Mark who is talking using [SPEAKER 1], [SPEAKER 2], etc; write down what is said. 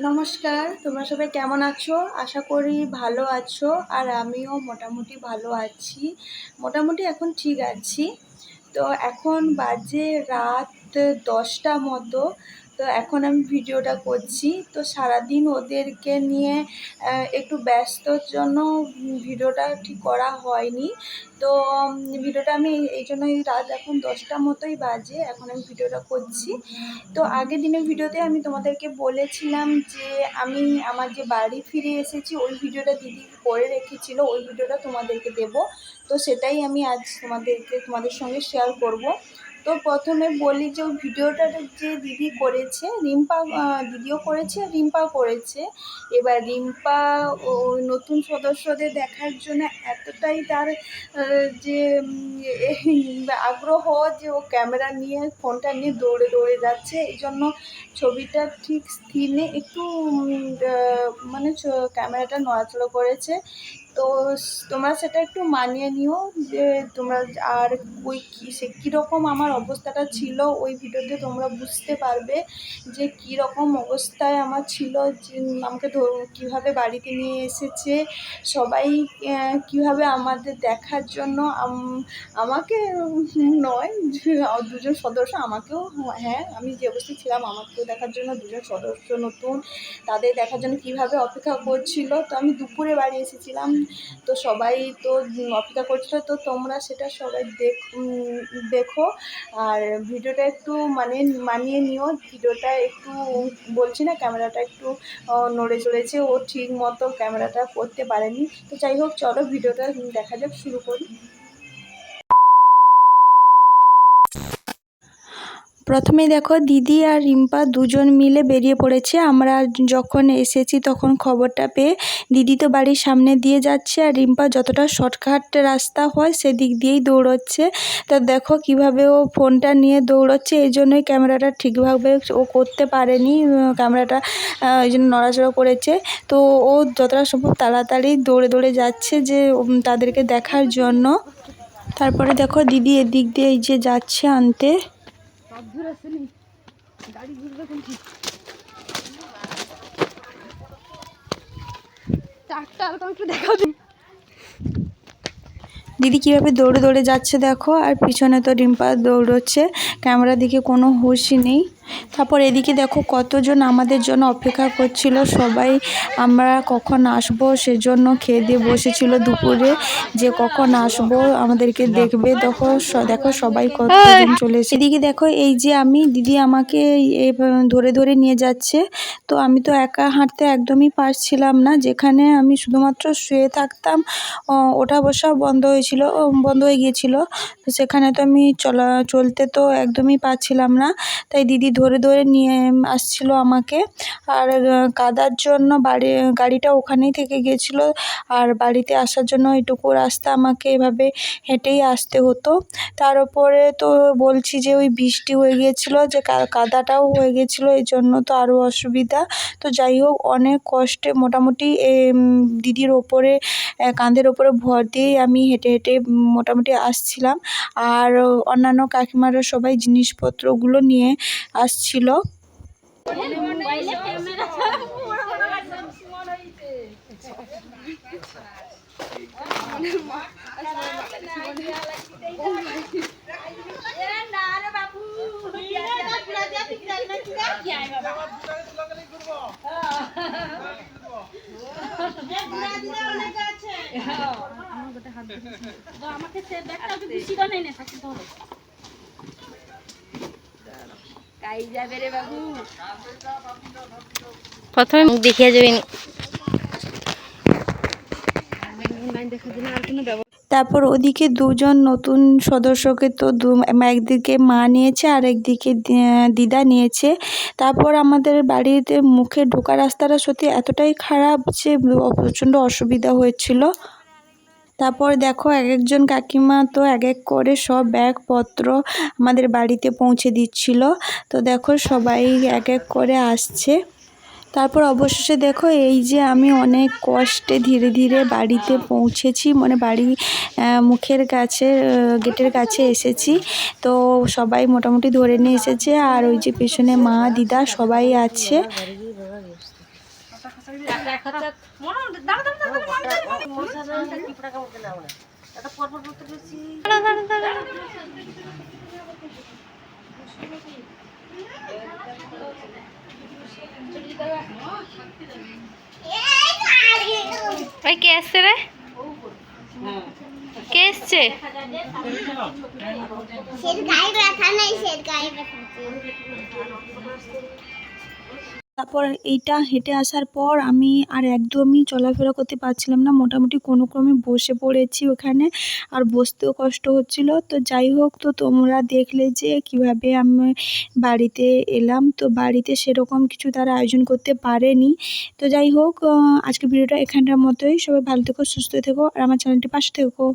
[SPEAKER 1] নমস্কার, তোমরা সবাই কেমন আছো? আশা করি ভালো আছো আর আমিও মোটামুটি ভালো আছি। মোটামুটি এখন ঠিক আছি। তো এখন বাজে রাত দশটা মতো। তো এখন আমি ভিডিওটা করছি। তো সারাদিন ওদেরকে নিয়ে একটু ব্যস্তর জন্য ভিডিওটা ঠিক করা হয়নি। তো ভিডিওটা আমি এই জন্যই রাত এখন দশটা মতোই বাজে, এখন আমি ভিডিওটা করছি। তো আগের দিনের ভিডিওতে আমি তোমাদেরকে বলেছিলাম যে, আমি আমার যে বাড়ি ফিরে এসেছি, ওই ভিডিওটা দিদি করে রেখেছিল, ওই ভিডিওটা তোমাদেরকে দেব। তো সেটাই আমি আজ তোমাদেরকে, তোমাদের সঙ্গে শেয়ার করব। তো প্রথমে বলি যে ওই ভিডিওটা যে দিদি করেছে, রিম্পা দিদিও করেছে, রিম্পাও করেছে। এবার রিম্পা ও নতুন সদস্যদের দেখার জন্য এতটাই তার যে আগ্রহ যে ও ক্যামেরা নিয়ে, ফোনটা নিয়ে দৌড়ে দৌড়ে যাচ্ছে। এই জন্য ছবিটা ঠিক স্থির একটু মানে ক্যামেরাটা নড়াচড়া করেছে। তো তোমরা সেটা একটু মানিয়ে নিও যে তোমরা আর ওই কী, সে কীরকম আমার অবস্থাটা ছিল ওই ভিডিওতে তোমরা বুঝতে পারবে যে কীরকম অবস্থায় আমার ছিল, যে আমাকে কীভাবে বাড়িতে নিয়ে এসেছে, সবাই কীভাবে আমাদের দেখার জন্য আমাকে নয় দুজন সদস্য আমাকেও হ্যাঁ আমি যে অবস্থায় ছিলাম আমাকেও দেখার জন্য, দুজন সদস্য নতুন, তাদের দেখার জন্য কীভাবে অপেক্ষা করছিল, তো আমি দুপুরে বাড়ি এসেছিলাম। তো সবাই তো অপেক্ষা করছিল, তো তোমরা সেটা সবাই দেখ দেখো। আর ভিডিওটা একটু মানে মানিয়ে নিও। ভিডিওটা একটু বলছি না, ক্যামেরাটা একটু নড়ে চলেছে ও ঠিক মতো ক্যামেরাটা করতে পারেনি। তো যাই হোক, চলো ভিডিওটা দেখা যাক, শুরু করি। প্রথমে দেখো দিদি আর রিম্পা দুজন মিলে বেরিয়ে পড়েছে। আমরা যখন এসেছি তখন খবরটা পেয়ে দিদি তো বাড়ির সামনে দিয়ে যাচ্ছে আর রিম্পা যতটা শর্টকাট রাস্তা হয় সেদিক দিয়েই দৌড়চ্ছে। তো দেখো কীভাবে ও ফোনটা নিয়ে দৌড়চ্ছে, এই জন্যই ক্যামেরাটা ঠিকভাবে ও করতে পারেনি ক্যামেরাটা এই জন্য নড়াচড়া করেছে। তো ও যতটা সম্ভব তাড়াতাড়ি দৌড়ে দৌড়ে যাচ্ছে যে তাদেরকে দেখার জন্য। তারপরে দেখো দিদি এদিক দিয়ে এই যে যাচ্ছে আনতে।
[SPEAKER 2] চারটা আর একটু দেখাও দিন
[SPEAKER 1] দিদি কীভাবে দৌড়ে দৌড়ে যাচ্ছে দেখো, আর পিছনে তো ডিম্পা দৌড়চ্ছে। ক্যামেরার দিকে কোনো হুশই নেই। তারপর এদিকে দেখো কতজন আমাদের জন্য অপেক্ষা করছিল। সবাই আমরা কখন আসব সেজন্য খেয়ে দিয়ে বসেছিল দুপুরে যে কখন আসব আমাদেরকে দেখবে। দেখো দেখো সবাই কতজন চলে এসে এদিকে দেখো এই যে আমি, দিদি আমাকে ধরে ধরে নিয়ে যাচ্ছে। তো আমি তো একা হাঁটতে একদমই পারছিলাম না। যেখানে আমি শুধুমাত্র শুয়ে থাকতাম ওঠা বসা বন্ধ হয়েছিল বন্ধ হয়ে গিয়েছিল। সেখানে তো আমি চলা, চলতে তো একদমই পারছিলাম না। তাই দিদি ধরে ধরে নিয়ে আসছিল আমাকে। আর কাদার জন্য বাড়ি, গাড়িটা ওখানেই থেকে গিয়েছিল। আর বাড়িতে আসার জন্য এটুকু রাস্তা আমাকে এভাবে হেঁটেই আসতে হতো। তার উপরে তো বলছি যে ওই বৃষ্টি হয়ে গিয়েছিল, যে কাদাটাও হয়ে গিয়েছিল, এই জন্য তো আরও অসুবিধা। তো যাই হোক, অনেক কষ্টে মোটামুটি দিদির ওপরে কাঁধের ওপরে ভর দিয়েই আমি হেঁটে হেঁটে মোটামুটি আসছিলাম। আর অন্যান্য কাকিমারা সবাই জিনিসপত্রগুলো নিয়ে আসছিল
[SPEAKER 2] আমাকে সে ব্যাগটা বেশি করে নেই না থাকতে হবে।
[SPEAKER 3] প্রথমে মুখ দেখিয়ে যাবেন।
[SPEAKER 2] দেখা দিন আর কোনো ব্যবস্থা
[SPEAKER 1] তারপর ওদিকে দুজন নতুন সদস্যকে তো দু একদিকে মা নিয়েছে আর একদিকে দিদা নিয়েছে। তারপর আমাদের বাড়িতে মুখে ঢোকা রাস্তাটা সত্যি এতটাই খারাপ যে প্রচণ্ড অসুবিধা হয়েছিল। তারপর দেখো এক একজন কাকিমা তো এক এক করে সব ব্যাগপত্র আমাদের বাড়িতে পৌঁছে দিচ্ছিল। তো দেখো সবাই এক এক করে আসছে। তারপর অবশেষে দেখো এই যে আমি অনেক কষ্টে ধীরে ধীরে বাড়িতে পৌঁছেছি মানে বাড়ি মুখের কাছে গেটের কাছে এসেছি। তো সবাই মোটামুটি ধরে নিয়ে এসেছে আর ওই যে পেছনে মা, দিদা সবাই আছে।
[SPEAKER 3] ভাই কে এসছে কে এসছে?
[SPEAKER 4] সের গায়ে নেই সের
[SPEAKER 1] তারপর এইটা হেঁটে আসার পর আমি আর একদমই চলাফেরা করতে পারছিলাম না। মোটামুটি কোনো ক্রমে বসে পড়েছি ওখানে আর বসতেও কষ্ট হচ্ছিল। তো যাই হোক, তো তোমরা দেখলে যে কীভাবে আমি বাড়িতে এলাম। তো বাড়িতে সেরকম কিছু তারা আয়োজন করতে পারেনি। তো যাই হোক আজকে ভিডিওটা এখানটার মতোই। সবাই ভালো থেকো, সুস্থ থেকো আর আমার চ্যানেলটি পাশে থেকো।